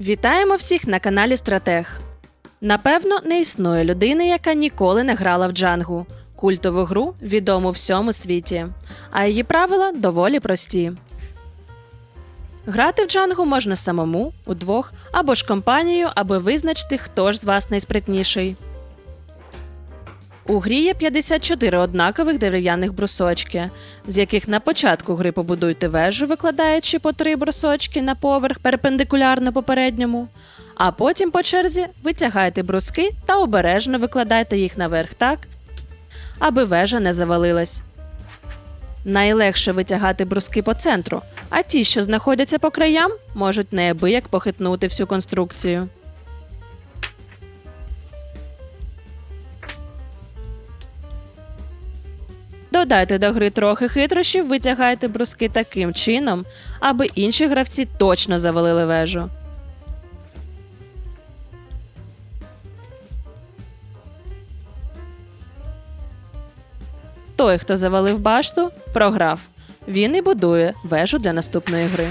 Вітаємо всіх на каналі Стратег. Напевно, не існує людини, яка ніколи не грала в джангу культову гру, відому всьому світі. А її правила доволі прості. Грати в джангу можна самому, удвох або ж компанією, аби визначити, хто ж з вас найспритніший. У грі є 54 однакових дерев'яних брусочки, з яких на початку гри побудуйте вежу, викладаючи по три брусочки на поверх перпендикулярно попередньому, а потім по черзі витягайте бруски та обережно викладайте їх наверх так, аби вежа не завалилась. Найлегше витягати бруски по центру, а ті, що знаходяться по краям, можуть неабияк похитнути всю конструкцію. Додайте до гри трохи хитрощів, витягайте бруски таким чином, аби інші гравці точно завалили вежу. Той, хто завалив башту, програв. Він і будує вежу для наступної гри.